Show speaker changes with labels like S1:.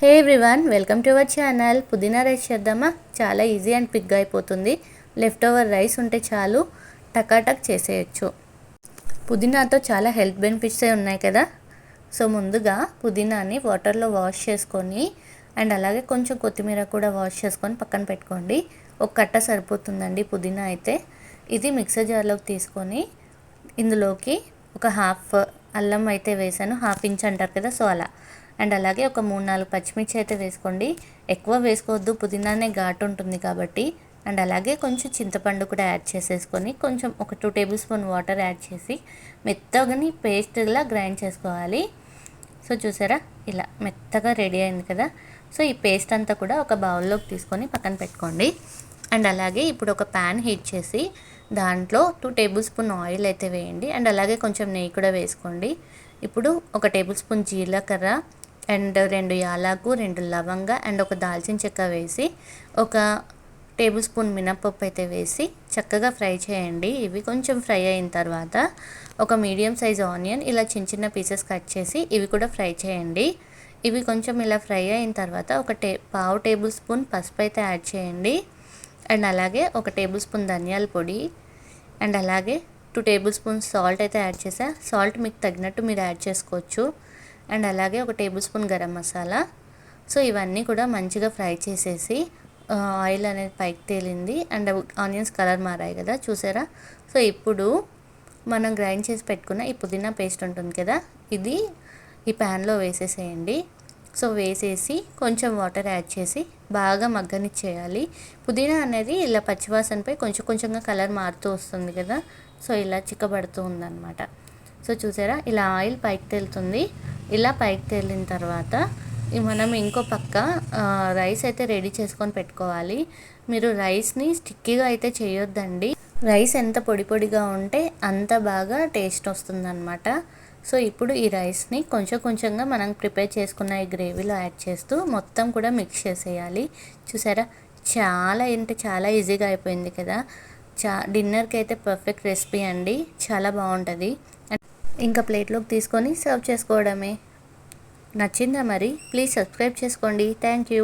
S1: Hey everyone welcome to our channel. పుదీనా rice చేద్దామా? చాలా ఈజీ అండ్ పిక్గా అయిపోతుంది. లెఫ్ట్ ఓవర్ రైస్ ఉంటే చాలు టకాటక్ చేసేయచ్చు. పుదీనాతో చాలా హెల్త్ బెనిఫిట్స్ ఉన్నాయి కదా? సో ముందుగా పుదీనాని వాటర్లో వాష్ చేసుకొని అండ్ అలాగే కొంచెం కొత్తిమీర కూడా వాష్ చేసుకొని పక్కన పెట్టుకోండి. ఒక కట్ట సరిపోతుందండి పుదీనా అయితే. ఇది మిక్సర్ జార్లోకి తీసుకొని ఇందులోకి ఒక హాఫ్ అల్లం అయితే వేసాను. హాఫ్ ఇంచ్ అంటారు కదా సో అలా. అండ్ అలాగే ఒక మూడు నాలుగు పచ్చిమిర్చి అయితే వేసుకోండి. ఎక్కువ వేసుకోవద్దు పుదీనానే ఘాటు ఉంటుంది కాబట్టి. అండ్ అలాగే కొంచెం చింతపండు కూడా యాడ్ చేసేసుకొని కొంచెం ఒక two tablespoon water add చేసి మెత్తగాని పేస్ట్లా గ్రైండ్ చేసుకోవాలి. సో చూసారా? ఇలా మెత్తగా రెడీ అయింది కదా? సో ఈ పేస్ట్ అంతా కూడా ఒక బౌల్లోకి తీసుకొని పక్కన పెట్టుకోండి. అండ్ అలాగే ఇప్పుడు ఒక ప్యాన్ హీట్ చేసి దాంట్లో టూ టేబుల్ స్పూన్ ఆయిల్ అయితే వేయండి. అండ్ అలాగే కొంచెం నెయ్యి కూడా వేసుకోండి. ఇప్పుడు ఒక టేబుల్ స్పూన్ జీలకర్ర అండ్ రెండు యాలకు రెండు లవంగ అండ్ ఒక దాల్చిన చెక్క వేసి ఒక టేబుల్ స్పూన్ మినప్పప్పు అయితే వేసి చక్కగా ఫ్రై చేయండి. ఇవి కొంచెం ఫ్రై అయిన తర్వాత ఒక మీడియం సైజ్ ఆనియన్ ఇలా చిన్న చిన్న పీసెస్ కట్ చేసి ఇవి కూడా ఫ్రై చేయండి. ఇవి కొంచెం ఇలా ఫ్రై అయిన తర్వాత ఒక టే పావు టేబుల్ స్పూన్ పసుపు అయితే యాడ్ చేయండి. అండ్ అలాగే ఒక టేబుల్ స్పూన్ ధనియాల పొడి అండ్ అలాగే టూ టేబుల్ స్పూన్ సాల్ట్ అయితే యాడ్ చేసా. సాల్ట్ మీకు తగినట్టు మీరు యాడ్ చేసుకోవచ్చు. అండ్ అలాగే ఒక tablespoon garam masala. So ఇవన్నీ కూడా మంచిగా ఫ్రై చేసేసి ఆయిల్ అనేది పైకి తేలింది. అండ్ ఆనియన్స్ కలర్ మారాయి కదా చూసారా? సో ఇప్పుడు మనం గ్రైండ్ చేసి పెట్టుకున్న ఈ పుదీనా పేస్ట్ ఉంటుంది కదా ఇది ఈ ప్యాన్లో వేసేసేయండి. సో వేసేసి కొంచెం వాటర్ యాడ్ చేసి బాగా మగ్గనిచ్చేయాలి. పుదీనా అనేది ఇలా పచ్చివాసనపై కొంచెం కొంచెంగా కలర్ మారుతూ వస్తుంది కదా సో ఇలా చిక్కబడుతూ ఉందన్నమాట. సో చూసారా? ఇలా ఆయిల్ పైకి తేలుతుంది. ఇలా పైకి తేలిన తర్వాత మనం ఇంకో పక్క రైస్ అయితే రెడీ చేసుకొని పెట్టుకోవాలి. మీరు రైస్ని స్టిక్కీగా అయితే చేయొద్దండి. రైస్ ఎంత పొడి పొడిగా ఉంటే అంత బాగా టేస్ట్ వస్తుందన్నమాట. సో ఇప్పుడు ఈ రైస్ని కొంచెం కొంచెంగా మనం ప్రిపేర్ చేసుకున్న ఈ గ్రేవీలో యాడ్ చేస్తూ మొత్తం కూడా మిక్స్ చేసేయాలి. చూసారా? చాలా అంటే చాలా ఈజీగా అయిపోయింది కదా. చా డిన్నర్కి అయితే పర్ఫెక్ట్ రెసిపీ అండి. చాలా బాగుంటుంది. ఇంకా ప్లేట్లోకి తీసుకొని సర్వ్ చేసుకోవడమే. నచ్చిందా మరి? ప్లీజ్ సబ్స్క్రైబ్ చేసుకోండి. Thank you.